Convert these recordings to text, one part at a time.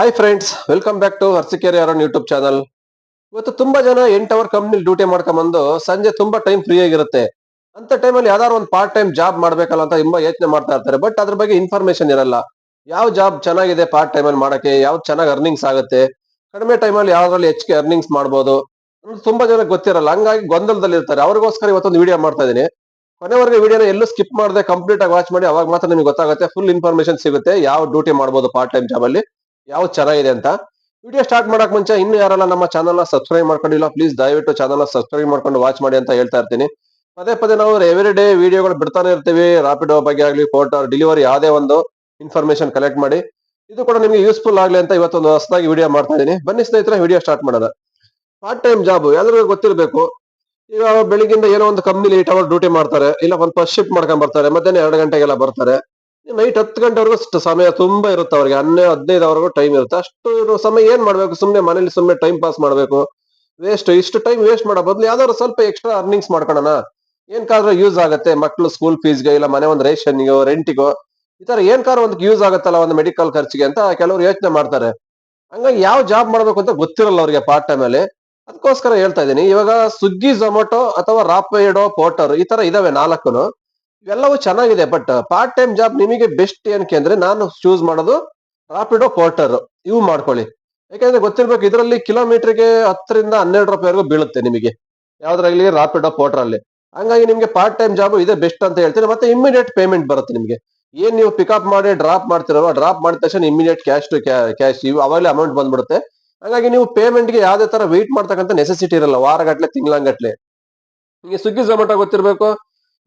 Hi friends welcome back to Arsikere around YouTube channel ಇವತ್ತು ತುಂಬಾ ಜನ ಎಂಟ್ ಅವರ್ ಕಂಪ್ನಿ ಡ್ಯೂಟಿ ಮಾಡ್ಕೊಂಡ್ಬಂದು ಸಂಜೆ ತುಂಬಾ ಟೈಮ್ ಫ್ರೀ ಆಗಿರುತ್ತೆ. ಅಂತ ಟೈಮಲ್ಲಿ ಯಾವ್ದಾದ್ರು ಒಂದು ಪಾರ್ಟ್ ಟೈಮ್ ಜಾಬ್ ಮಾಡ್ಬೇಕಲ್ಲ ಅಂತ ತುಂಬಾ ಯೋಚನೆ ಮಾಡ್ತಾ ಇರ್ತಾರೆ. ಬಟ್ ಅದ್ರ ಬಗ್ಗೆ ಇನ್ಫಾರ್ಮೇಶನ್ ಇರಲ್ಲ. ಯಾವ ಜಾಬ್ ಚೆನ್ನಾಗಿದೆ ಪಾರ್ಟ್ ಟೈಮ್ ಅಲ್ಲಿ ಮಾಡಕ್ಕೆ? ಯಾವ್ದು ಚೆನ್ನಾಗಿ ಅರ್ನಿಂಗ್ಸ್ ಆಗುತ್ತೆ? ಕಡಿಮೆ ಟೈಮಲ್ಲಿ ಯಾವ್ದ್ರಲ್ಲಿ ಹೆಚ್ಚಿಗೆ ಅರ್ನಿಂಗ್ಸ್ ಮಾಡ್ಬೋದು? ತುಂಬಾ ಜನ ಗೊತ್ತಿರಲ್ಲ. ಹಂಗಾಗಿ ಗೊಂದಲದಲ್ಲಿ ಇರ್ತಾರೆ. ಅವ್ರಿಗೋಸ್ಕರ ಇವತ್ತೊಂದು ವಿಡಿಯೋ ಮಾಡ್ತಾ ಇದೀನಿ ಕೊನೆವರೆಗೆ ವಿಡಿಯೋನ ಎಲ್ಲೂ ಸ್ಕಿಪ್ ಮಾಡದೆ ಕಂಪ್ಲೀಟ್ ಆಗಿ ವಾಚ್ ಮಾಡಿ, ಅವಾಗ ಮಾತ್ರ ನಿಮ್ಗೆ ಗೊತ್ತಾಗುತ್ತೆ. ಫುಲ್ ಇನ್ಫಾರ್ಮೇಶನ್ ಸಿಗುತ್ತೆ. ಯಾವ ಡ್ಯೂಟಿ ಮಾಡ್ಬೋದು ಪಾರ್ಟ್ ಟೈಮ್ ಜಾಬ್ ಅಲ್ಲಿ? ಯಾವ್ದು ಚೆನ್ನಾಗಿದೆ ಅಂತ. ವಿಡಿಯೋ ಸ್ಟಾರ್ಟ್ ಮಾಡಕ್ ಮುಂಚೆ ಇನ್ನು ಯಾರಲ್ಲ ನಮ್ಮ ಚಾನಲ್ ಸಬ್ಸ್ಕ್ರೈಬ್ ಮಾಡ್ಕೊಂಡಿಲ್ಲ ಪ್ಲೀಸ್ ದಯವಿಟ್ಟು ಚಾನಲ್ ಸಬ್ಸ್ಕ್ರೈಬ್ ಮಾಡ್ಕೊಂಡು ವಾಚ್ ಮಾಡಿ ಅಂತ ಹೇಳ್ತಾ ಇರ್ತೀನಿ. ಪದೇ ಪದೇ ನಾವು ಎವ್ರಿ ಡೇ ವಿಡಿಯೋಗಳು ಬಿಡ್ತಾನೆ ಇರ್ತೀವಿ. ರಾಪಿಡೋ ಬಗ್ಗೆ ಆಗಲಿ ಫೋಟೋ ಡೆಲಿವರಿ ಯಾವುದೇ ಒಂದು ಇನ್ಫಾರ್ಮೇಶನ್ ಕಲೆಕ್ಟ್ ಮಾಡಿ. ಇದು ಕೂಡ ನಿಮಗೆ ಯೂಸ್ಫುಲ್ ಆಗಲಿ ಅಂತ ಇವತ್ತೊಂದು ಹೊಸದಾಗಿ ವಿಡಿಯೋ ಮಾಡ್ತಾ ಇದೀನಿ ಬನ್ನಿ ಸ್ನೇಹಿತರೆ ವಿಡಿಯೋ ಸ್ಟಾರ್ಟ್ ಮಾಡೋಣ. ಪಾರ್ಟ್ ಟೈಮ್ ಜಾಬ್ ಎಲ್ಲರಿಗೂ ಗೊತ್ತಿರಬೇಕು. ಈಗ ಬೆಳಿಗ್ಗಿಂದ ಏನೋ ಒಂದು ಕಂಪ್ನಿಲಿ ಏಟ್ ಅವರ್ ಡ್ಯೂಟಿ ಮಾಡ್ತಾರೆ. ಇಲ್ಲ ಒಂದು ಫಸ್ಟ್ ಶಿಫ್ಟ್ ಮಾಡ್ಕೊಂಡ್ ಬರ್ತಾರೆ. ಮಧ್ಯಾಹ್ನ ಎರಡು ಗಂಟೆಗೆಲ್ಲ ಬರ್ತಾರೆ. ನೈಟ್ ಹತ್ತು ಗಂಟೆವರೆಗೂ ಸಮಯ ತುಂಬಾ ಇರುತ್ತೆ ಅವ್ರಿಗೆ. ಹನ್ನೆ ಹದಿನೈದು ಅವರೆಗೂ ಟೈಮ್ ಇರುತ್ತೆ. ಅಷ್ಟು ಇರೋ ಸಮಯ ಏನ್ ಮಾಡ್ಬೇಕು? ಸುಮ್ನೆ ಮನೇಲಿ ಸುಮ್ನೆ ಟೈಮ್ ಪಾಸ್ ಮಾಡ್ಬೇಕು. ವೇಸ್ಟ್ ಇಷ್ಟು ಟೈಮ್ ವೇಸ್ಟ್ ಮಾಡೋ ಬದಲು ಯಾವ್ದಾದ್ರು ಸ್ವಲ್ಪ ಎಕ್ಸ್ಟ್ರಾ ಅರ್ನಿಂಗ್ಸ್ ಮಾಡ್ಕೊಳ್ಳೋಣ ಏನ್ಕಾದ್ರೂ ಯೂಸ್ ಆಗುತ್ತೆ. ಮಕ್ಳು ಸ್ಕೂಲ್ ಫೀಸ್ಗೆ ಇಲ್ಲ ಮನೆ ಒಂದು ರೇಷನ್ಗೋ ರೆಂಟಿಗೋ ಈ ತರ ಏನ್ ಕಾರ್ ಒಂದು ಯೂಸ್ ಆಗುತ್ತಲ್ಲ ಒಂದು ಮೆಡಿಕಲ್ ಖರ್ಚಿಗೆ ಅಂತ ಕೆಲವರು ಯೋಚನೆ ಮಾಡ್ತಾರೆ. ಹಂಗಾಗಿ ಯಾವ ಜಾಬ್ ಮಾಡ್ಬೇಕು ಅಂತ ಗೊತ್ತಿರಲ್ಲ ಅವ್ರಿಗೆ ಪಾರ್ಟ್ ಟೈಮ್ ಅಲ್ಲಿ. ಅದಕ್ಕೋಸ್ಕರ ಹೇಳ್ತಾ ಇದ್ದೀನಿ. ಇವಾಗ ಸ್ವಿಗ್ಗಿ ಝೊಮ್ಯಾಟೊ ಅಥವಾ ರಾಪೇಡೋ ಪೋಟರ್ ಈ ತರ ಇದಾವೆ ನಾಲ್ಕುನು. ಇವೆಲ್ಲವೂ ಚೆನ್ನಾಗಿದೆ ಬಟ್ ಪಾರ್ಟ್ ಟೈಮ್ ಜಾಬ್ ನಿಮಗೆ ಬೆಸ್ಟ್ ಏನಕ್ಕೆ ಅಂದ್ರೆ ನಾನು ಚೂಸ್ ಮಾಡೋದು ರಾಪಿಡೋ ಪೋರ್ಟರ್ ಇವು ಮಾಡ್ಕೊಳ್ಳಿ. ಯಾಕಂದ್ರೆ ಗೊತ್ತಿರ್ಬೇಕು, ಇದರಲ್ಲಿ ಕಿಲೋಮೀಟರ್ಗೆ ಹತ್ತರಿಂದ ಹನ್ನೆರಡು ರೂಪಾಯಿವರೆಗೂ ಬೀಳುತ್ತೆ ನಿಮಗೆ. ಯಾವ್ದ್ರಾಗ್ಲಿ ರಾಪಿಡೋ ಪೋರ್ಟರ್ ಅಲ್ಲಿ ಹಂಗಾಗಿ ನಿಮ್ಗೆ ಪಾರ್ಟ್ ಟೈಮ್ ಜಾಬ್ ಇದೆ ಬೆಸ್ಟ್ ಅಂತ ಹೇಳ್ತೀನಿ, ಮತ್ತೆ ಇಮಿಡಿಯೇಟ್ ಪೇಮೆಂಟ್ ಬರುತ್ತೆ ನಿಮಗೆ. ಏನ್ ನೀವು ಪಿಕಪ್ ಮಾಡಿ ಡ್ರಾಪ್ ಮಾಡ್ತಿರೋ ಡ್ರಾಪ್ ಮಾಡಿದ ತಕ್ಷಣ ಇಮಿಡಿಯೇಟ್ ಕ್ಯಾಶ್ ಟು ಕ್ಯಾಶ್ ಇವು ಅವಾಗಲೇ ಅಮೌಂಟ್ ಬಂದ್ಬಿಡುತ್ತೆ. ಹಾಗಾಗಿ ನೀವು ಪೇಮೆಂಟ್ಗೆ ಯಾವ್ದೇ ತರ ವೇಟ್ ಮಾಡ್ತಕ್ಕಂಥ ನೆಸೆಸಿಟಿ ಇರಲ್ಲ, ವಾರಗಟ್ಲೆ, ತಿಂಗಳಂಗಟ್ಲೆ. ನಿಮಗೆ ಸ್ವಿಗ್ಗಿ ಝೊಮ್ಯಾಟೊ ಗೊತ್ತಿರ್ಬೇಕು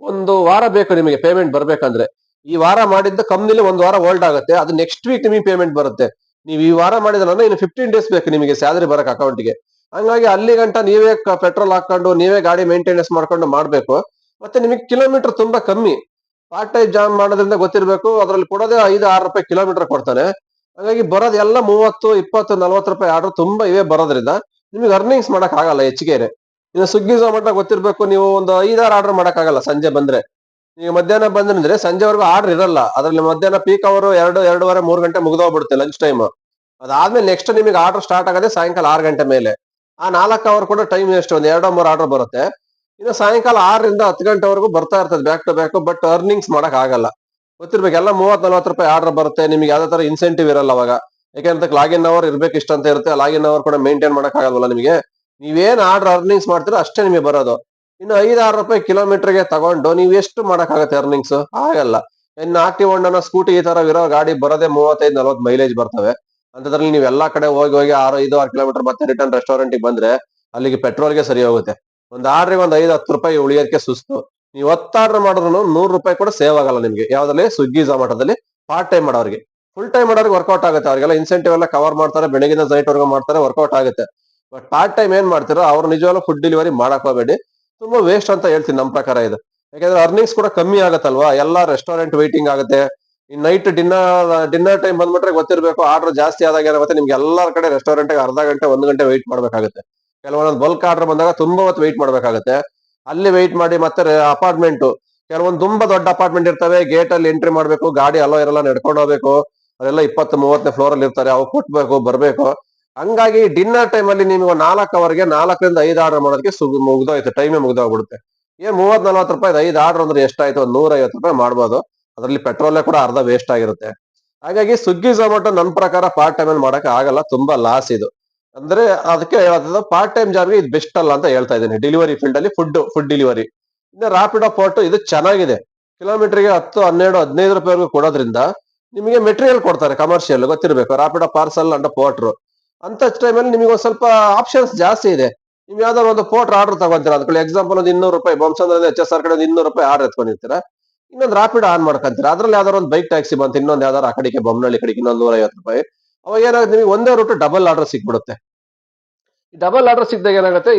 ಒಂದು ವಾರ ಬೇಕು ನಿಮಗೆ ಪೇಮೆಂಟ್ ಬರ್ಬೇಕಂದ್ರೆ. ಈ ವಾರ ಮಾಡಿದ್ದ ಕಂಪ್ನಿಲಿ ಒಂದು ವಾರ ಹೋಲ್ಡ್ ಆಗುತ್ತೆ. ಅದು ನೆಕ್ಸ್ಟ್ ವೀಕ್ ನಿಮಗೆ ಪೇಮೆಂಟ್ ಬರುತ್ತೆ. ನೀವು ಈ ವಾರ ಮಾಡಿದ್ರೆ ಇನ್ನು ಫಿಫ್ಟೀನ್ ಡೇಸ್ ಬೇಕು ನಿಮಗೆ ಸ್ಯಾಲರಿ ಬರಕ್ ಅಕೌಂಟ್ಗೆ ಹಂಗಾಗಿ ಅಲ್ಲಿ ಗಂಟ ನೀವೇ ಪೆಟ್ರೋಲ್ ಹಾಕೊಂಡು ನೀವೇ ಗಾಡಿ ಮೇಂಟೆನೆನ್ಸ್ ಮಾಡ್ಕೊಂಡು ಮಾಡಬೇಕು. ಮತ್ತೆ ನಿಮಗೆ ಕಿಲೋಮೀಟರ್ ತುಂಬಾ ಕಮ್ಮಿ. ಪಾರ್ಟ್ ಟೈಮ್ ಜಾಬ್ ಮಾಡೋದ್ರಿಂದ ಗೊತ್ತಿರಬೇಕು, ಅದ್ರಲ್ಲಿ ಕೊಡೋದೇ ಐದು, ಆರು ರೂಪಾಯಿ ಕಿಲೋಮೀಟರ್ ಕೊಡ್ತಾನೆ. ಹಾಗಾಗಿ ಬರೋದೆಲ್ಲ ಮೂವತ್ತು, ಇಪ್ಪತ್ತು, ನಲ್ವತ್ತು ರೂಪಾಯಿ ಆರ್ಡರ್ ತುಂಬಾ ಇವೆ ಬರೋದ್ರಿಂದ ನಿಮಗೆ ಅರ್ನಿಂಗ್ಸ್ ಮಾಡಕ್ ಆಗಲ್ಲ ಹೆಚ್ಚಿಗೆ ಇನ್ನು ಸ್ವಿಗ್ಗಿ ಝೊಮ್ಯಾಟೊ ಗೊತ್ತಿರ್ಬೇಕು, ನೀವು ಒಂದು ಐದಾರು ಆರ್ಡರ್ ಮಾಡೋಕ್ಕಾಗಲ್ಲ ಸಂಜೆ ಬಂದ್ರೆ. ನೀವು ಮಧ್ಯಾಹ್ನ ಬಂದ್ರೆ ಸಂಜೆವರೆಗೂ ಆರ್ಡರ್ ಇರಲ್ಲ. ಅದ್ರಲ್ಲಿ ಮಧ್ಯಾಹ್ನ ಪೀಕ್ ಅವರು ಎರಡು, ಎರಡೂವರೆ, ಮೂರು ಗಂಟೆ ಮುಗಿದೋಗ್ಬಿಡುತ್ತೆ ಲಂಚ್ ಟೈಮ್ ಅದಾದ್ಮೇಲೆ ನೆಕ್ಸ್ಟ್ ನಿಮಗೆ ಆರ್ಡರ್ ಸ್ಟಾರ್ಟ್ ಆಗೋದೇ ಸಾಯಂಕಾಲ ಆರು ಗಂಟೆ ಮೇಲೆ. ಆ ನಾಲ್ಕು ಅವರ್ ಕೂಡ ಟೈಮ್ ಎಷ್ಟು ಒಂದು ಎರಡೋ, ಮೂರು ಆರ್ಡರ್ ಬರುತ್ತೆ. ಇನ್ನು ಸಾಯಂಕಾಲ ಆರರಿಂದ ಹತ್ತು ಗಂಟೆವರೆಗೂ ಬರ್ತಾ ಇರ್ತದೆ back to back but earnings ಮಾಡಕ್ ಆಗಲ್ಲ ಗೊತ್ತಿರ್ಬೇಕು, ಎಲ್ಲ ಮೂವತ್ ನಲ್ವತ್ತು ರೂಪಾಯಿ ಆರ್ಡರ್ ಬರುತ್ತೆ. ನಿಮ್ಗೆ ಯಾವ್ದೇ ತರ ಇನ್ಸೆಂಟಿವ್ ಇರಲ್ಲ ಅವಾಗ. ಯಾಕೆಂದ್ರೆ ಲಾಗಿನ್ ಅವರ್ ಇರ್ಬೇಕು ಇಷ್ಟ ಅಂತ ಇರುತ್ತೆ. ಲಾಗಿನ್ ಅವರ್ ಕೂಡ ಮೇಂಟೈನ್ ಮಾಡಕ್ ಆಗಲ್ವಲ್ಲ ನಿಮಗೆ. ನೀವೇನ್ ಆರ್ಡರ್ ಅರ್ನಿಂಗ್ಸ್ ಮಾಡ್ತೀರೋ ಅಷ್ಟೇ ನಿಮಗೆ ಬರೋದು. ಇನ್ನು ಐದಾರು ರೂಪಾಯಿ ಕಿಲೋಮೀಟರ್ಗೆ ತಗೊಂಡು ನೀವು ಎಷ್ಟು ಮಾಡಕ್ಕಾಗತ್ತೆ ಅರ್ನಿಂಗ್ಸ್ ಆಗಲ್ಲ ಇನ್ನು ಆಕ್ಟಿವ್ ಹೊಂಡನ ಸ್ಕೂಟಿ ಈ ತರ ಇರೋ ಗಾಡಿ ಬರೋದೇ ಮೂವತ್ತೈದು, ನಲ್ವತ್ತು ಮೈಲೇಜ್ ಬರ್ತವೆ. ಅಂತದ್ರಲ್ಲಿ ನೀವು ಎಲ್ಲಾ ಕಡೆ ಹೋಗಿ ಹೋಗಿ ಆರು, ಐದು, ಆರು ಕಿಲೋಮೀಟರ್ ಮತ್ತೆ ರಿಟರ್ನ್ ರೆಸ್ಟೋರೆಂಟ್ ಬಂದ್ರೆ ಅಲ್ಲಿಗೆ ಪೆಟ್ರೋಲ್ಗೆ ಸರಿ ಹೋಗುತ್ತೆ. ಒಂದ್ ಆರ್ಡ್ರಿಗೆ ಒಂದ್ ಐದು, ಹತ್ತು ರೂಪಾಯಿ ಉಳಿಯೋದಕ್ಕೆ ಸುಸ್ತು. ನೀವು ಹತ್ತು ಆರ್ಡರ್ ಮಾಡಿದ್ರು ನೂರು ರೂಪಾಯಿ ಕೂಡ ಸೇವ್ ಆಗಲ್ಲ ನಿಮ್ಗೆ. ಯಾವ್ದ್ರಲ್ಲಿ? ಸ್ವಿಗ್ಗಿ ಝೊಮ್ಯಾಟೋದಲ್ಲಿ ಪಾರ್ಟ್ ಟೈಮ್ ಮಾಡೋರಿಗೆ. ಫುಲ್ ಟೈಮ್ ಮಾಡೋರಿಗೆ ವರ್ಕೌಟ್ ಆಗುತ್ತೆ. ಅವ್ರಿಗೆಲ್ಲ ಇನ್ಸೆಂಟಿವ್ ಎಲ್ಲ ಕವರ್ ಮಾಡ್ತಾರೆ, ಬೆಳಗಿನ ವರ್ಗ ಮಾಡ್ತಾರೆ ವರ್ಕೌಟ್ ಆಗುತ್ತೆ. ಬಟ್ ಪಾರ್ಟ್ ಟೈಮ್ ಏನ್ ಮಾಡ್ತೀರೋ ಅವ್ರು ನಿಜವಾಗ್ಲೂ ಫುಡ್ ಡೆಲಿವರಿ ಮಾಡಕ್ ಹೋಗ್ಬೇಡಿ. ತುಂಬಾ ವೇಸ್ಟ್ ಅಂತ ಹೇಳ್ತೀನಿ ನಮ್ಮ ಪ್ರಕಾರ ಇದು. ಯಾಕಂದ್ರೆ ಅರ್ನಿಂಗ್ಸ್ ಕೂಡ ಕಮ್ಮಿ ಆಗತ್ತಲ್ವಾ? ಎಲ್ಲಾ ರೆಸ್ಟೋರೆಂಟ್ ವೈಟಿಂಗ್ ಆಗುತ್ತೆ. ಈ ನೈಟ್ ಡಿನ್ನರ್ ಡಿನ್ನರ್ ಟೈಮ್ ಬಂದ್ಬಿಟ್ರೆ ಗೊತ್ತಿರಬೇಕು ಆರ್ಡರ್ ಜಾಸ್ತಿ ಆದಾಗ ಏನಾಗುತ್ತೆ, ನಿಮ್ಗೆ ಎಲ್ಲಾರ ಕಡೆ ರೆಸ್ಟೋರೆಂಟ್ ಅರ್ಧ ಗಂಟೆ, ಒಂದು ಗಂಟೆ ವೆಯ್ಟ್ ಮಾಡಬೇಕಾಗುತ್ತೆ. ಕೆಲವೊಂದು ಬಲ್ಕ್ ಆರ್ಡರ್ ಬಂದಾಗ ತುಂಬಾ ಹೊತ್ತು ವೆಯ್ಟ್ ಮಾಡಬೇಕಾಗುತ್ತೆ. ಅಲ್ಲಿ ವೆಯ್ಟ್ ಮಾಡಿ ಮತ್ತೆ ಅಪಾರ್ಟ್ಮೆಂಟ್ ಕೆಲವೊಂದು ತುಂಬಾ ದೊಡ್ಡ ಅಪಾರ್ಟ್ಮೆಂಟ್ ಇರ್ತವೆ ಗೇಟ್ ಅಲ್ಲಿ ಎಂಟ್ರಿ ಮಾಡಬೇಕು, ಗಾಡಿ ಅಲೋ ಇರಲ್ಲ, ನಡ್ಕೊಂಡು ಹೋಗ್ಬೇಕು. ಅದೆಲ್ಲ ಇಪ್ಪತ್ತು, ಮೂವತ್ತನೇ ಫ್ಲೋರ್ ಅಲ್ಲಿ ಇರ್ತಾರೆ ಅವು ಕೊಟ್ಬೇಕು, ಬರ್ಬೇಕು. ಹಂಗಾಗಿ ಡಿನ್ನರ್ ಟೈಮ್ ಅಲ್ಲಿ ನಿಮ್ಗೆ ನಾಲ್ಕು ಅವರ್ಗೆ ನಾಲ್ಕರಿಂದ ಐದು ಆರ್ಡರ್ ಮಾಡೋದಕ್ಕೆ ಸುಗ್ ಮುಗ್ದೋಯ್ತು ಟೈಮೇ ಮುಗ್ದೋಗ್ಬಿಡುತ್ತೆ. ಏ ಮೂವತ್ ನಲ್ವತ್ತು ರೂಪಾಯಿ ಐದು ಆರ್ಡರ್ ಅಂದ್ರೆ ಎಷ್ಟಾಯ್ತು? ಒಂದ್ ನೂರ ರೂಪಾಯಿ ಮಾಡ್ಬೋದು. ಅದ್ರಲ್ಲಿ ಪೆಟ್ರೋಲೇ ಕೂಡ ಅರ್ಧ ವೇಸ್ಟ್ ಆಗಿರುತ್ತೆ. ಹಾಗಾಗಿ ಸ್ವಿಗ್ಗಿ ಝೊಮ್ಯಾಟೊ ನನ್ನ ಪ್ರಕಾರ ಪಾರ್ಟ್ ಟೈಮ್ ಅಲ್ಲಿ ಮಾಡಕ್ ಆಗಲ್ಲ, ತುಂಬಾ ಲಾಸ್ ಇದು. ಅಂದ್ರೆ ಅದಕ್ಕೆ ಹೇಳ್ತದ ಪಾರ್ಟ್ ಟೈಮ್ ಜಾಬ್ಗೆ ಇದು ಬೆಸ್ಟ್ ಅಲ್ಲ ಅಂತ ಹೇಳ್ತಾ ಇದ್ದೀನಿ. ಡೆಲಿವರಿ ಫೀಲ್ಡ್ ಅಲ್ಲಿ ಫುಡ್ ಫುಡ್ ಡೆಲಿವರಿ ಇನ್ನು ರಾಪಿಡೋ ಪಾರ್ಟ್ ಇದು ಚೆನ್ನಾಗಿದೆ. ಕಿಲೋಮೀಟರ್ಗೆ ಹತ್ತು, ಹನ್ನೆರಡು, ಹದಿನೈದು ರೂಪಾಯಿವರೆಗೂ ಕೊಡೋದ್ರಿಂದ ನಿಮಗೆ ಮೆಟೀರಿಯಲ್ ಕೊಡ್ತಾರೆ ಕಮರ್ಷಿಯಲ್ ಗೊತ್ತಿರಬೇಕು. ರಾಪಿಡೋ ಪಾರ್ಸಲ್ ಅಂಡ್ ಪೋರ್ಟ್ರು ಅಂತ ಟೈಮಲ್ಲಿ ನಿಮಗೆ ಒಂದು ಸ್ವಲ್ಪ ಆಪ್ಷನ್ಸ್ ಜಾಸ್ತಿ ಇದೆ. ನೀವು ಯಾವ್ದಾದ್ರು ಒಂದು ಪೋರ್ಟ್ರ್ ಆರ್ಡರ್ ತಗೊಂತೀರಾ? ಅದ್ಕೊಳ್ಳಿ ಎಕ್ಸಾಂಪಲ್ ಒಂದು ಇನ್ನೂರು ರೂಪಾಯಿ ಬಂಸಂದ್ರೆ ಎಚ್ ಎಸ್ ಆರ್ ಕಡೆ ಇನ್ನೂರು ರೂಪಾಯಿ ಆರ್ಡರ್ ಎತ್ಕೊಂಡಿರ್ತೀರಾ? ಇನ್ನೊಂದು ರಾಪಿಡ್ ಆನ್ ಮಾಡ್ಕೊಂತೀರಾ? ಅದ್ರಲ್ಲಿ ಯಾವ್ದಾದ್ರು ಒಂದು ಬೈಕ್ ಟ್ಯಾಕ್ಸಿ ಬಂತು, ಇನ್ನೊಂದು ಯಾವ್ದಾರು ಆ ಕಡೆಗೆ ಕಡೆಗೆ ಇನ್ನೊಂದು ನೂರ ಐವತ್ತು ರೂಪಾಯಿ. ಅವಾಗ ಏನಾಗುತ್ತೆ, ನಿಮಗೆ ಒಂದೇ ರೂಟ್ ಡಬಲ್ ಆರ್ಡರ್ ಸಿಕ್ಬಿಡುತ್ತೆ ಡಬಲ್ ಆರ್ಡರ್ ಸಿಕ್ಕಿದಾಗ ಏನಾಗುತ್ತೆ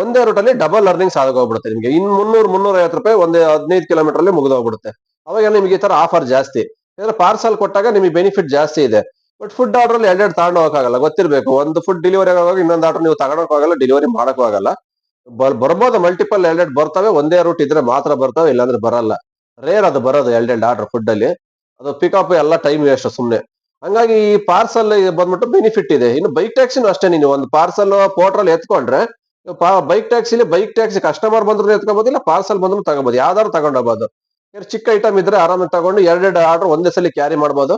ಒಂದೇ ರೂಟಲ್ಲಿ ಡಬಲ್ ಅರ್ನಿಂಗ್ಸ್ ಆಗೋಗ್ಬಿಡುತ್ತೆ ನಿಮಗೆ. ಇನ್ ಮುನ್ನೂರು ಮುನ್ನೂರ ಐವತ್ತು ರೂಪಾಯಿ ಒಂದೇ ಹದಿನೈದು ಕಿಲೋಮೀಟರ್ ಅಲ್ಲಿ ಮುಗಿದೋಗ್ಬಿಡುತ್ತೆ. ಅವಾಗ ನಿಮಗೆ ಈ ತರ ಆಫರ್ ಜಾಸ್ತಿ. ಯಾಕಂದ್ರೆ ಪಾರ್ಸಲ್ ಕೊಟ್ಟಾಗ ನಿಮಗೆ ಬೆನಿಫಿಟ್ ಜಾಸ್ತಿ ಇದೆ. ಬಟ್ ಫುಡ್ ಆರ್ಡರ್ ಅಲ್ಲಿ ಎರಡೆರಡು ತಗೊಂಡು ಹೋಗಕ್ಕಾಗಲ್ಲ. ಗೊತ್ತಿರಬೇಕು. ಒಂದು ಫುಡ್ ಡೆಲಿವರಿ ಆಗುವಾಗ ಇನ್ನೊಂದು ಆರ್ಡರ್ ನೀವು ತಗೊಂಡು ಹೋಗಲ್ಲ ಡೆಲಿವರಿ ಮಾಡಕ್ ಹೋಗಲ್ಲ ಬರ್- ಬರ್ಬೋದು ಮಲ್ಟಿಪಲ್ ಎರಡೆರಡು ಬರ್ತವೆ. ಒಂದೇ ರೂಟ್ ಇದ್ರೆ ಮಾತ್ರ ಬರ್ತವೆ, ಇಲ್ಲಾಂದ್ರೆ ಬರಲ್ಲ. ರೇರ್ ಅದು ಬರೋದು ಎರಡೆರಡು ಆರ್ಡರ್ ಫುಡ್ ಅಲ್ಲಿ. ಅದು ಪಿಕಪ್ ಎಲ್ಲ ಟೈಮ್ ವೇಸ್ಟ್ ಸುಮ್ನೆ. ಹಂಗಾಗಿ ಈ ಪಾರ್ಸಲ್ ಬಂದ್ಬಿಟ್ಟು ಬೆನಿಫಿಟ್ ಇದೆ. ಇನ್ನು ಬೈಕ್ ಟ್ಯಾಕ್ಸಿನ ಅಷ್ಟೇ ನೀವು ಒಂದು ಪಾರ್ಸಲ್ ಪೋರ್ಟ್ರಲ್ಲಿ ಎತ್ಕೊಂಡ್ರೆ ಬೈಕ್ ಟ್ಯಾಕ್ಸಿಲಿ ಬೈಕ್ ಟ್ಯಾಕ್ಸಿ ಕಸ್ಟಮರ್ ಬಂದ್ರು ಎತ್ಕೋಬಹುದು ಪಾರ್ಸಲ್ ಬಂದ್ರು ತಗೋಬಹುದು ಯಾವ್ದಾದ್ರು ತಗೊಂಡೋಗ್ಬೋದು. ಚಿಕ್ಕ ಐಟಮ್ ಇದ್ರೆ ಆರಾಮಾಗಿ ತಗೊಂಡು ಎರಡೆರಡು ಆರ್ಡರ್ ಒಂದೇ ಸಲ ಕ್ಯಾರಿ ಮಾಡ್ಬೋದು.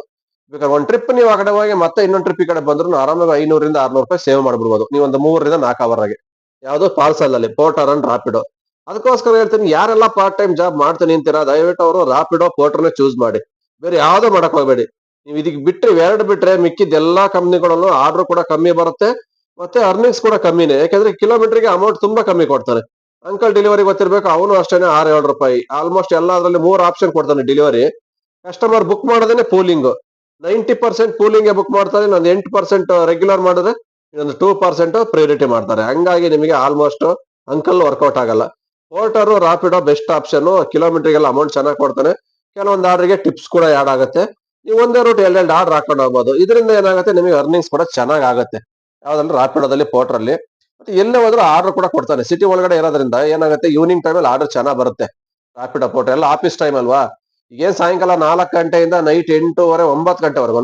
ಬೇಕಾದ್ರೆ ಒಂದು ಟ್ರಿಪ್ ನೀವು ಆ ಕಡೆ ಹೋಗಿ ಮತ್ತೆ ಇನ್ನೊಂದು ಟ್ರಿಪ್ ಈ ಕಡೆ ಬಂದ್ರು ಆರಾಮಾಗಿ ಐನೂರಿಂದ ಆರ್ನೂರು ರೂಪಾಯಿ ಸೇವ್ ಮಾಡ್ಬಿಡ್ಬೋದು. ನೀವು ಒಂದು ಮೂರರಿಂದ ನಾಲ್ಕು ಅವರ್ ಆಗಿ ಯಾವುದು ಪಾರ್ಸಲ್ ಅಲ್ಲಿ ಪೋರ್ಟರ್ ಅಂಡ್ ರಾಪಿಡೋ ಅದಕ್ಕೋಸ್ಕರ ಹೇಳ್ತೀನಿ, ಯಾರೆಲ್ಲ ಪಾರ್ಟ್ ಟೈಮ್ ಜಾಬ್ ಮಾಡ್ತೀನಿ ಅಂತೀರಾ ದಯವಿಟ್ಟು ಅವರು ರಾಪಿಡೋ ಪೋರ್ಟರ್ನೇ ಚೂಸ್ ಮಾಡಿ. ಬೇರೆ ಯಾವುದೋ ಮಾಡಕ್ ಹೋಗ್ಬೇಡಿ. ನೀವು ಇದಕ್ಕೆ ಬಿಟ್ಟರೆ ಎರಡು ಬಿಟ್ಟರೆ ಮಿಕ್ಕಿದ ಎಲ್ಲಾ ಕಂಪ್ನಿಗಳಲ್ಲೂ ಆರ್ಡರ್ ಕೂಡ ಕಮ್ಮಿ ಬರುತ್ತೆ, ಮತ್ತೆ ಅರ್ನಿಂಗ್ಸ್ ಕೂಡ ಕಮ್ಮಿನೇ. ಯಾಕಂದ್ರೆ ಕಿಲೋಮೀಟರ್ಗೆ ಅಮೌಂಟ್ ತುಂಬಾ ಕಮ್ಮಿ ಕೊಡ್ತಾರೆ ಅಂಕಲ್ ಡೆಲಿವರಿ ಗೊತ್ತಿರಬೇಕು, ಅವನು ಅಷ್ಟೇನೆ ಆರು ಏಳು ರೂಪಾಯಿ. ಆಲ್ಮೋಸ್ಟ್ ಎಲ್ಲ ಅದರಲ್ಲಿ ಮೂರು ಆಪ್ಷನ್ ಕೊಡ್ತಾನೆ delivery customer book ಮಾಡೋದೇನೆ pooling ninety percent pooling book ಮಾಡ್ತಾರೆ, ಇನ್ನೊಂದು ಎಂಟು ಪರ್ಸೆಂಟ್ ರೆಗ್ಯುಲರ್ ಮಾಡಿದ್ರೆ ಇನ್ನೊಂದು ಟೂ ಪರ್ಸೆಂಟ್ ಪ್ರಯಾರಿಟಿ ಮಾಡ್ತಾರೆ. ಹಂಗಾಗಿ ನಿಮಗೆ ಆಲ್ಮೋಸ್ಟ್ ಅಂಕಲ್ ವರ್ಕೌಟ್ ಆಗಲ್ಲ. ಪೋರ್ಟರು ರಾಪಿಡೋ ಬೆಸ್ಟ್ ಆಪ್ಷನ್ ಕಿಲೋಮೀಟರ್ಗೆಲ್ಲ ಅಮೌಂಟ್ ಚೆನ್ನಾಗಿ ಕೊಡ್ತಾನೆ. ಕೆಲವೊಂದು ಆರ್ಡರ್ಗೆ ಟಿಪ್ಸ್ ಕೂಡ ಆಡ್ ಆಗುತ್ತೆ. ನೀವು ಒಂದೇ ರೂಟ್ ಎರಡೆರಡು ಆರ್ಡರ್ ಹಾಕೊಂಡು ಹೋಗ್ಬೋದು. ಇದರಿಂದ ಏನಾಗುತ್ತೆ, ನಿಮಗೆ ಅರ್ನಿಂಗ್ಸ್ ಕೂಡ ಚೆನ್ನಾಗಿ ಆಗುತ್ತೆ. ಯಾವ್ದ್ರಲ್ಲಿ ರಾಪಿಡೋದಲ್ಲಿ ಪೋರ್ಟ್ರಲ್ಲಿ ಮತ್ತೆ ಎಲ್ಲೇ ಹೋದ್ರೂ ಆರ್ಡರ್ ಕೂಡ ಕೊಡ್ತಾನೆ. ಸಿಟಿ ಒಳಗಡೆ ಇರೋದ್ರಿಂದ ಏನಾಗುತ್ತೆ ಈವ್ನಿಂಗ್ ಟೈಮಲ್ಲಿ ಆರ್ಡರ್ ಚೆನ್ನಾಗಿ ಬರುತ್ತೆ. ರಾಪಿಡೋ ಪೋರ್ಟ್ ಎಲ್ಲ ಆಫೀಸ್ ಟೈಮ್ ಅಲ್ವಾ? ಈಗೇನ್ ಸಾಯಂಕಾಲ ನಾಲ್ಕು ಗಂಟೆಯಿಂದ ನೈಟ್ ಎಂಟೂವರೆ, ಒಂಬತ್ತು ಗಂಟೆವರೆಗೂ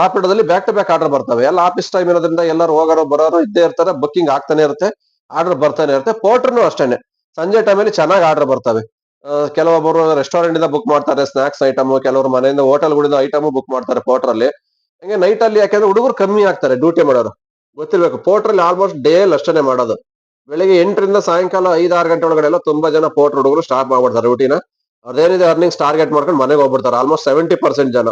ರಾಪಿಡೋದಲ್ಲಿ ಬ್ಯಾಕ್ ಟು ಬ್ಯಾಕ್ ಆರ್ಡರ್ ಬರ್ತವೆ. ಎಲ್ಲ ಆಫೀಸ್ ಟೈಮ್ ಇರೋದ್ರಿಂದ ಎಲ್ಲರೂ ಹೋಗೋರು, ಬರೋರು ಇದ್ದೇ ಇರ್ತಾರೆ ಬುಕ್ಕಿಂಗ್ ಆಗ್ತಾನೆ ಇರುತ್ತೆ ಆರ್ಡರ್ ಬರ್ತಾನೆ ಇರುತ್ತೆ. ಪೋರ್ಟ್ರು ಅಷ್ಟೇನೆ. ಸಂಜೆ ಟೈಮಲ್ಲಿ ಚೆನ್ನಾಗಿ ಆರ್ಡರ್ ಬರ್ತವೆ. ಕೆಲವೊಬ್ಬರು ರೆಸ್ಟೋರೆಂಟ್ ಇಂದ ಬುಕ್ ಮಾಡ್ತಾರೆ ಸ್ನಾಕ್ಸ್ ಐಟಮ್ ಕೆಲವರು ಮನೆಯಿಂದ ಹೋಟೆಲ್ಗಳಿಂದ ಐಟಮ್ ಬುಕ್ ಮಾಡ್ತಾರೆ ಪೋರ್ಟ್ರಲ್ಲಿ ಹಂಗೆ ನೈಟ್ ಅಲ್ಲಿ ಯಾಕೆಂದ್ರೆ ಹುಡುಗರು ಕಮ್ಮಿ ಆಗ್ತಾರೆ ಡ್ಯೂಟಿ ಮಾಡೋರು. ಗೊತ್ತಿರ್ಬೇಕು ಪೋರ್ಟ್ರಲ್ಲಿ ಆಲ್ಮೋಸ್ಟ್ ಡೇ ಅಷ್ಟೇನೆ ಮಾಡೋದು. ಬೆಳಿಗ್ಗೆ ಎಂಟರಿಂದ ಸಾಯಂಕಾಲ ಐದು ಆರು ಗಂಟೆ ಒಳಗಡೆ ಎಲ್ಲ ತುಂಬಾ ಜನ ಪೋರ್ಟ್ ಹುಡುಗರು ಸ್ಟಾರ್ಟ್ ಮಾಡ್ಬಿಡ್ತಾರೆ ಡ್ಯೂಟಿನ ಅದೇನಿದೆ ಅರ್ನಿಂಗ್ಸ್ ಟಾರ್ಗೆಟ್ ಮಾಡ್ಕೊಂಡು ಮನೆಗೆ ಹೋಗ್ಬಿಡ್ತಾರೆ. ಆಲ್ಮೋಸ್ಟ್ ಸೆವೆಂಟಿ ಪರ್ಸೆಂಟ್ ಜನ.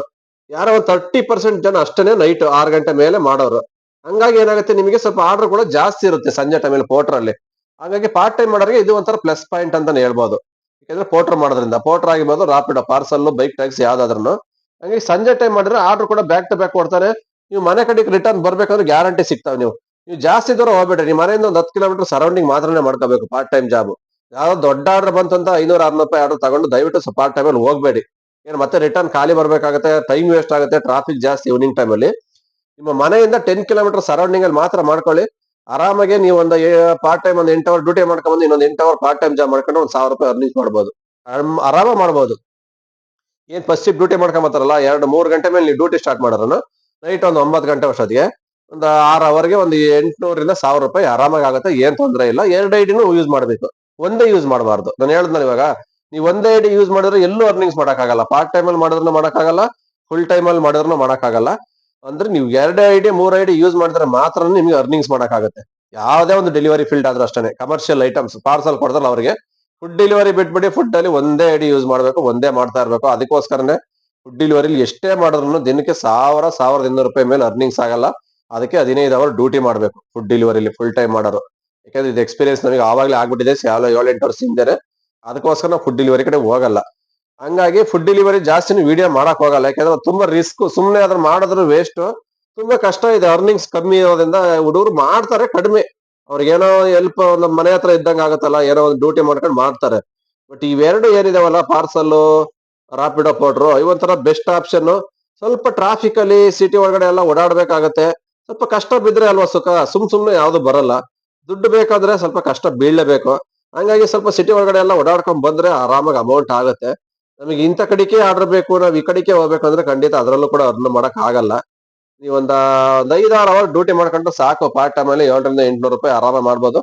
ಯಾರೋ ಒಂದು ತರ್ಟಿ ಪರ್ಸೆಂಟ್ ಜನ ಅಷ್ಟೇ ನೈಟ್ ಆರು ಗಂಟೆ ಮೇಲೆ ಮಾಡೋರು. ಹಂಗಾಗಿ ಏನಾಗುತ್ತೆ? ನಿಮಗೆ ಸ್ವಲ್ಪ ಆರ್ಡರ್ ಕೂಡ ಜಾಸ್ತಿ ಇರುತ್ತೆ ಸಂಜೆ ಟೈಮಲ್ಲಿ ಪೋರ್ಟ್ರಲ್ಲಿ ಹಾಗಾಗಿ ಪಾರ್ಟ್ ಟೈಮ್ ಮಾಡೋರಿಗೆ ಇದು ಒಂಥರ ಪ್ಲಸ್ ಪಾಯಿಂಟ್ ಅಂತಾನೆ ಹೇಳ್ಬೋದು. ಯಾಕಂದ್ರೆ ಪೋರ್ಟರ್ ಮಾಡೋದ್ರಿಂದ. ಪೋರ್ಟರ್ ಆಗಿರ್ಬೋದು ರಾಪಿಡೋ ಪಾರ್ಸಲ್ ಬೈಕ್ ಟ್ಯಾಕ್ಸಿ ಯಾವ್ದಾದ್ರು ಹಂಗಾಗಿ ಸಂಜೆ ಟೈಮ್ ಮಾಡಿದ್ರೆ ಆರ್ಡರ್ ಕೂಡ ಬ್ಯಾಕ್ ಟು ಬ್ಯಾಕ್ ಕೊಡ್ತಾರೆ. ನೀವು ಮನೆ ಕಡೆಗೆ ರಿಟರ್ನ್ ಬರಬೇಕಂದ್ರೆ ಗ್ಯಾರಂಟಿ ಸಿಗ್ತಾವೆ ನೀವು. ನೀವು ಜಾಸ್ತಿ ದೂರ ಹೋಗ್ಬೇಡ್ರಿ. ನಿಮ್ಮ ಮನೆಯಿಂದ ಒಂದು ಹತ್ತು ಕಿಲೋಮೀಟರ್ ಸರೌಂಡಿಂಗ್ ಮಾತ್ರನೇ ಮಾಡ್ಕೋಬೇಕು ಪಾರ್ಟ್ ಟೈಮ್ ಜಾಬ್ ಯಾವ್ದೋ ದೊಡ್ಡ ಆರ್ಡರ್ ಬಂತಂತ ಐನೂರ, ಆರ್ನೂರು ರೂಪಾಯಿ ಆರ್ಡರ್ ತಗೊಂಡು ದಯವಿಟ್ಟು ಪಾರ್ಟ್ ಟೈಮ್ ಅಲ್ಲಿ ಹೋಗ್ಬೇಡಿ. ಏನು ಮತ್ತೆ ರಿಟರ್ನ್ ಖಾಲಿ ಬರಬೇಕಾಗುತ್ತೆ ಟೈಮ್ ವೇಸ್ಟ್ ಆಗುತ್ತೆ ಟ್ರಾಫಿಕ್ ಜಾಸ್ತಿ ಈವ್ನಿಂಗ್ ಟೈಮ್ ಅಲ್ಲಿ. ನಿಮ್ಮ ಮನೆಯಿಂದ ಟೆನ್ ಕಿಲೋಮೀಟರ್ ಸರೌಂಡಿಂಗ್ ಅಲ್ಲಿ ಮಾತ್ರ ಮಾಡ್ಕೊಳ್ಳಿ. ಆರಾಮಾಗಿ ನೀವು ಒಂದು ಪಾರ್ಟ್ ಟೈಮ್ ಒಂದು ಎಂಟು ಅವರ್ ಡ್ಯೂಟಿ ಮಾಡ್ಕೊಂಡು ಇನ್ನೊಂದು ಎಂಟು ಅವರ್ ಪಾರ್ಟ್ ಟೈಮ್ ಜಾಬ್ ಮಾಡ್ಕೊಂಡು ಒಂದು ಸಾವಿರ ರೂಪಾಯಿ ಅರ್ನಿಂಗ್ ಮಾಡ್ಬೋದು. ಆರಾಮ್- ಮಾಡ್ಬೋದು. ಏನ್ ಫಸ್ಟ್ ಡ್ಯೂಟಿ ಮಾಡ್ಕೊಂಬತ್ತಾರಲ್ಲ, ಎರಡು, ಮೂರು ಗಂಟೆ ಮೇಲೆ ನೀವು ಡ್ಯೂಟಿ ಸ್ಟಾರ್ಟ್ ಮಾಡೋರು ನೈಟ್ ಒಂದು ಒಂಬತ್ತು ಗಂಟೆ ಅಷ್ಟೊತ್ತಿಗೆ, ಒಂದು ಆರು ಅವರ್ಗೆ ಒಂದು ಎಂಟುನೂರಿಂದ ಸಾವಿರ ರೂಪಾಯಿ ಆರಾಮಾಗಿ ಆಗುತ್ತೆ, ಏನ್ ತೊಂದರೆ ಇಲ್ಲ. ಎರಡು ಐಡಿನೂ ಯೂಸ್ ಮಾಡಬೇಕು. ಒಂದೇ ಯೂಸ್ ಮಾಡಬಾರ್ದು. ನಾನು ಹೇಳಿದ್ನಲ್ಲ ಇವಾಗ, ನೀವು ಒಂದೇ ಐಡಿ ಯೂಸ್ ಮಾಡಿದ್ರೆ ಎಲ್ಲೂ ಅರ್ನಿಂಗ್ಸ್ ಮಾಡಕ್ಕಾಗಲ್ಲ. ಪಾರ್ಟ್ ಟೈಮ್ ಅಲ್ಲಿ ಮಾಡಿದ್ರು ಮಾಡೋಕ್ಕಾಗಲ್ಲ ಫುಲ್ ಟೈಮ್ ಅಲ್ಲಿ ಮಾಡಿದ್ರು ಮಾಡಕ್ಕಾಗಲ್ಲ. ಅಂದ್ರೆ ನೀವು ಎರಡೇ ಐಡಿ ಮೂರು ಐಡಿ ಯೂಸ್ ಮಾಡಿದ್ರೆ ಮಾತ್ರ ನಿಮ್ಗೆ ಅರ್ನಿಂಗ್ಸ್ ಮಾಡೋಕ್ಕಾಗುತ್ತೆ. ಯಾವ್ದೇ ಒಂದು ಡೆಲಿವರಿ ಫೀಲ್ಡ್ ಆದ್ರೂ ಅಷ್ಟೇ ಕಮರ್ಷಿಯಲ್ ಐಟಮ್ಸ್ ಪಾರ್ಸಲ್ ಕೊಡ್ತಾರೆ ಅವ್ರಿಗೆ ಫುಡ್ ಡೆಲಿವರಿ ಬಿಟ್ಬಿಡಿ ಫುಡ್ ಅಲ್ಲಿ ಒಂದೇ ಐಡಿ ಯೂಸ್ ಮಾಡ್ಬೇಕು, ಒಂದೇ ಮಾಡ್ತಾ ಇರ್ಬೇಕು. ಅದಕ್ಕೋಸ್ಕರನೇ ಫುಡ್ ಡೆಲಿವರಿ ಎಷ್ಟೇ ಮಾಡಿದ್ರು ದಿನಕ್ಕೆ ಸಾವಿರ, ಸಾವಿರದ ಇನ್ನೂರು ರೂಪಾಯಿ ಮೇಲೆ ಅರ್ನಿಂಗ್ಸ್ ಆಗಲ್ಲ. ಅದಕ್ಕೆ ಹದಿನೈದು ಅವರ್ ಡ್ಯೂಟಿ ಮಾಡ್ಬೇಕು ಫುಡ್ ಡೆಲಿವರಿಲಿ ಫುಲ್ ಟೈಮ್ ಮಾಡೋರು. ಯಾಕಂದ್ರೆ ಇದು ಎಕ್ಸ್ಪೀರಿಯನ್ಸ್ ನಮಗೆ ಆವಾಗಲೇ ಆಗ್ಬಿಟ್ಟಿದೆ. ಸಾಲ ಏಳೆಂಟು ವರ್ಷ ಹಿಂದೆ ಅದಕ್ಕೋಸ್ಕರ ನಾವು ಫುಡ್ ಡೆಲಿವರಿ ಕಡೆ ಹೋಗಲ್ಲ. ಹಂಗಾಗಿ ಫುಡ್ ಡೆಲಿವರಿ ಜಾಸ್ತಿ ವಿಡಿಯೋ ಮಾಡಕ್ ಹೋಗಲ್ಲ. ಯಾಕಂದ್ರೆ ತುಂಬಾ ರಿಸ್ಕ್ ಸುಮ್ನೆ ಅದ್ರ ಮಾಡಿದ್ರು ವೇಸ್ಟ್ ತುಂಬಾ ಕಷ್ಟ ಇದೆ. ಅರ್ನಿಂಗ್ಸ್ ಕಮ್ಮಿ ಇರೋದ್ರಿಂದ ಹುಡುಗರು ಮಾಡ್ತಾರೆ ಕಡಿಮೆ. ಅವ್ರಿಗೇನೋ ಎಲ್ಪ್ ನಮ್ಮ ಮನೆ ಹತ್ರ ಇದ್ದಂಗೆ ಆಗುತ್ತಲ್ಲ, ಏನೋ ಒಂದು ಡ್ಯೂಟಿ ಮಾಡ್ಕೊಂಡು ಮಾಡ್ತಾರೆ. ಬಟ್ ಇವೆರಡು ಏನಿದಾವಲ್ಲ ಪಾರ್ಸಲ್ ರಾಪಿಡೋ ಪೌಡ್ರು ಇವೊಂಥರ ಬೆಸ್ಟ್ ಆಪ್ಷನ್ ಸ್ವಲ್ಪ ಟ್ರಾಫಿಕ್ ಅಲ್ಲಿ ಸಿಟಿ ಒಳಗಡೆ ಎಲ್ಲ ಓಡಾಡ್ಬೇಕಾಗತ್ತೆ. ಸ್ವಲ್ಪ ಕಷ್ಟ ಬಿದ್ರೆ ಅಲ್ವಾ ಸುಖ? ಸುಮ್ ಸುಮ್ನೆ ಯಾವ್ದು ಬರಲ್ಲ. ದುಡ್ಡು ಬೇಕಾದ್ರೆ ಸ್ವಲ್ಪ ಕಷ್ಟ ಬೀಳಲೇಬೇಕು. ಹಂಗಾಗಿ ಸ್ವಲ್ಪ ಸಿಟಿ ಒಳಗಡೆ ಎಲ್ಲ ಓಡಾಡ್ಕೊಂಡ್ ಬಂದ್ರೆ ಆರಾಮಾಗಿ ಅಮೌಂಟ್ ಆಗುತ್ತೆ. ನಮಗೆ ಇಂಥ ಕಡೆಗೆ ಆರ್ಡರ್ ಬೇಕು, ನಾವು ಈ ಕಡೆಗೆ ಹೋಗ್ಬೇಕು ಅಂದ್ರೆ ಖಂಡಿತ ಅದರಲ್ಲೂ ಕೂಡ ಅರ್ನ್ ಮಾಡಕ್ ಆಗಲ್ಲ. ನೀವೊಂದ ಒಂದ್ ಐದಾರು ಅವರ್ ಡ್ಯೂಟಿ ಮಾಡ್ಕೊಂಡು ಸಾಕು ಪಾರ್ಟ್ ಟೈಮ್ ಅಲ್ಲಿ ಏಳರಿಂದ ಎಂಟ್ನೂರು ರೂಪಾಯಿ ಆರಾಮ ಮಾಡ್ಬೋದು.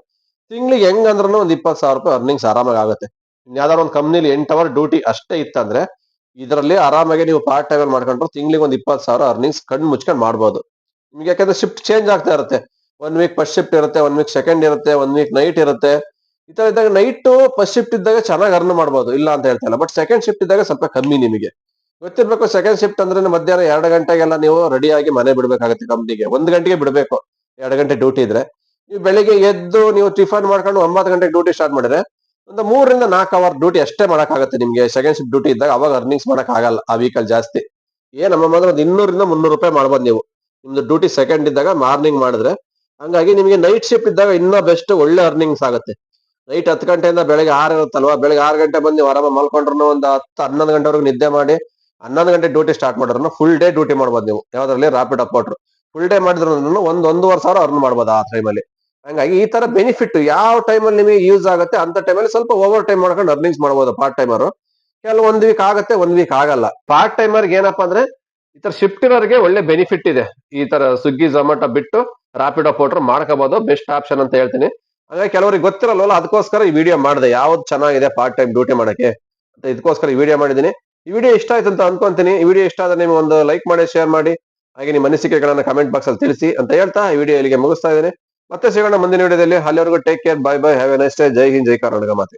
ತಿಂಗ್ಳಿಗೆ ಹೆಂಗ್ ಅಂದ್ರೂ ಒಂದ್ ಇಪ್ಪತ್ತು ಸಾವಿರ ರೂಪಾಯಿ ಅರ್ನಿಂಗ್ಸ್ ಆರಾಮಾಗಿ ಆಗುತ್ತೆ. ಯಾವ್ದಾದ್ರು ಒಂದು ಕಂಪ್ನಿಲಿ ಎಂಟು ಅವರ್ ಡ್ಯೂಟಿ ಅಷ್ಟೇ ಇತ್ತಂದ್ರೆ ಇದರಲ್ಲಿ ಆರಾಮಾಗಿ ನೀವು ಪಾರ್ಟ್ ಟೈಮ್ ಅಲ್ಲಿ ಮಾಡ್ಕೊಂಡ್ರೆ ತಿಂಗ್ಳಿಗೆ ಒಂದ್ ಇಪ್ಪತ್ತು ಸಾವಿರ ಅರ್ನಿಂಗ್ಸ್ ಕಣ್ಣು ಮುಚ್ಕೊಂಡ್ ಮಾಡ್ಬೋದು. ನಿಮ್ಗೆ ಯಾಕಂದ್ರೆ ಶಿಫ್ಟ್ ಚೇಂಜ್ ಆಗ್ತಾ ಇರುತ್ತೆ. ಒನ್ ವೀಕ್ ಫಸ್ಟ್ ಶಿಫ್ಟ್ ಇರುತ್ತೆ ಒನ್ ವೀಕ್ ಸೆಕೆಂಡ್ ಇರುತ್ತೆ ಒನ್ ವೀಕ್ ನೈಟ್ ಇರುತ್ತೆ. ಈ ತರ ಇದ್ದಾಗ ನೈಟ್ ಫಸ್ಟ್ ಶಿಫ್ಟ್ ಇದ್ದಾಗ ಚೆನ್ನಾಗಿ ಅರ್ನ್ ಮಾಡ್ಬೋದು. ಇಲ್ಲ ಅಂತ ಹೇಳ್ತಾ ಇಲ್ಲ. ಬಟ್ ಸೆಕೆಂಡ್ ಶಿಫ್ಟ್ ಇದ್ದಾಗ ಸ್ವಲ್ಪ ಕಮ್ಮಿ ನಿಮಗೆ. ಗೊತ್ತಿರ್ಬೇಕು ಸೆಕೆಂಡ್ ಶಿಫ್ಟ್ ಅಂದ್ರೆ ಮಧ್ಯಾಹ್ನ ಎರಡು ಗಂಟೆಗೆಲ್ಲ ನೀವು ರೆಡಿಯಾಗಿ ಮನೆ ಬಿಡಬೇಕಾಗುತ್ತೆ ಕಂಪ್ನಿಗೆ ಒಂದು ಗಂಟೆಗೆ ಬಿಡಬೇಕು. ಎರಡು ಗಂಟೆ ಡ್ಯೂಟಿ ಇದ್ರೆ. ನೀವು ಬೆಳಿಗ್ಗೆ ಎದ್ದು ನೀವು ಟಿಫನ್ ಮಾಡ್ಕೊಂಡು ಒಂಬತ್ತು ಗಂಟೆಗೆ ಡ್ಯೂಟಿ ಸ್ಟಾರ್ಟ್ ಮಾಡಿದ್ರೆ ಒಂದು ಮೂರರಿಂದ ನಾಲ್ಕು ಅವರ್ ಡ್ಯೂಟಿ ಅಷ್ಟೇ ಮಾಡೋಕ್ಕಾಗುತ್ತೆ ನಿಮಗೆ. ಸೆಕೆಂಡ್ ಶಿಫ್ಟ್ ಡ್ಯೂಟಿ ಇದ್ದಾಗ ಅವಾಗ ಅರ್ನಿಂಗ್ಸ್ ಆಗಲ್ಲ ಆ ವೀಕಲ್ ಜಾಸ್ತಿ. ಏನಮ್ಮ ಅಂದ್ರೆ ಒಂದು ಇನ್ನೂರಿಂದ ಮುನ್ನೂರು ರೂಪಾಯಿ ಮಾಡ್ಬೋದು ನೀವು. ನಿಮ್ದು ಡ್ಯೂಟಿ ಸೆಕೆಂಡ್ ಇದ್ದಾಗ ಮಾರ್ನಿಂಗ್ ಮಾಡಿದ್ರೆ ಹಂಗಾಗಿ ನಿಮಗೆ ನೈಟ್ ಶಿಫ್ಟ್ ಇದ್ದಾಗ ಇನ್ನೂ ಬೆಸ್ಟ್ ಒಳ್ಳೆ ಅರ್ನಿಂಗ್ಸ್ ಆಗುತ್ತೆ. ನೈಟ್ ಹತ್ತು ಗಂಟೆಯಿಂದ ಬೆಳಗ್ಗೆ ಆರು ಇರುತ್ತಲ್ವಾ? ಬೆಳಗ್ಗೆ ಆರು ಗಂಟೆ ಬಂದು ನೀವು ಆರಾಮ ಮಲ್ಕೊಂಡ್ರು ಒಂದು ಹತ್ತು ಹನ್ನೊಂದು ಗಂಟೆವರೆಗೆ ನಿದ್ದೆ ಮಾಡಿ ಹನ್ನೊಂದು ಗಂಟೆ ಡ್ಯೂಟಿ ಸ್ಟಾರ್ಟ್ ಮಾಡಿದ್ರು ಫುಲ್ ಡೇ ಡ್ಯೂಟಿ ಮಾಡ್ಬೋದು ನೀವು. ಯಾವ್ದ್ರಲ್ಲಿ? ರಾಪಿಡ್ ಅಪ್ಔಟ್ರು ಫುಲ್ ಡೇ ಮಾಡಿದ್ರು ಒಂದ್ ಒಂದೂವರೆ ಸಾವಿರ ಅರ್ನ್ ಮಾಡ್ಬೋದು ಆ ಟೈಮಲ್ಲಿ ಹಂಗಾಗಿ ಈ ತರ ಬೆನಿಫಿಟ್ ಯಾವ ಟೈಮಲ್ಲಿ ನಿಮಗೆ ಯೂಸ್ ಆಗುತ್ತೆ ಅಂತ ಟೈಮಲ್ಲಿ ಸ್ವಲ್ಪ ಓವರ್ ಟೈಮ್ ಮಾಡ್ಕೊಂಡು ಅರ್ನಿಂಗ್ಸ್ ಮಾಡ್ಬೋದು ಪಾರ್ಟ್ ಟೈಮರು ಕೆಲವು ಒಂದ್ ವೀಕ್ ಆಗುತ್ತೆ, ಒಂದು ವೀಕ್ ಆಗಲ್ಲ. ಪಾರ್ಟ್ ಟೈಮರ್ಗೆ ಏನಪ್ಪಾ ಅಂದ್ರೆ ಈ ತರ ಶಿಫ್ಟ್ ಇರೋರಿಗೆ ಒಳ್ಳೆ ಬೆನಿಫಿಟ್ ಇದೆ. ಈ ತರ ಸ್ವಿಗ್ಗಿ ಝೊಮ್ಯಾಟೊ ಬಿಟ್ಟು ರಾಪಿಡೋ ಪೋಟ್ರ್ ಮಾಡ್ಕೋಬಹುದು ಬೆಸ್ಟ್ ಆಪ್ಷನ್ ಅಂತ ಹೇಳ್ತೀನಿ. ಹಾಗಾಗಿ ಕೆಲವರಿಗೆ ಗೊತ್ತಿರಲ್ವಲ್ಲ, ಅದಕ್ಕೋಸ್ಕರ ಈ ವಿಡಿಯೋ ಮಾಡಿದೆ. ಯಾವ್ದು ಚೆನ್ನಾಗಿದೆ ಪಾರ್ಟ್ ಟೈಮ್ ಡ್ಯೂಟಿ ಮಾಡಕ್ಕೆ. ಅಂತ ಇದಕ್ಕೋಸ್ಕರ ಈ ವಿಡಿಯೋ ಮಾಡಿದೀನಿ ಈ ವಿಡಿಯೋ ಇಷ್ಟ ಆಯ್ತು ಅಂತ ಅನ್ಕೊಂತೀನಿ. ಈ ವಿಡಿಯೋ ಇಷ್ಟ ಆದ್ರೆ ನಿಮ್ಗೆ ಒಂದು ಲೈಕ್ ಮಾಡಿ ಶೇರ್ ಮಾಡಿ. ಹಾಗೆ ನಿಮ್ಮ ಅನಿಸಿಕೆಗಳನ್ನ ಕಮೆಂಟ್ ಬಾಕ್ಸ್ ಅಲ್ಲಿ ತಿಳಿಸಿ ಅಂತ ಹೇಳ್ತಾ ಈ ವಿಡಿಯೋ ಇಲ್ಲಿಗೆ ಮುಗಿಸ್ತಾ ಇದ್ದೀನಿ. ಮತ್ತೆ ಸಿಗೋಣ ಮುಂದಿನ ವಿಡಿಯೋದಲ್ಲಿ ಅಲ್ಲಿವರೆಗೂ take care bye bye have a nice day ಜೈ ಹಿಂದ್, ಜೈ ಕರ್ನಾಟಕ ಮಾತೆ.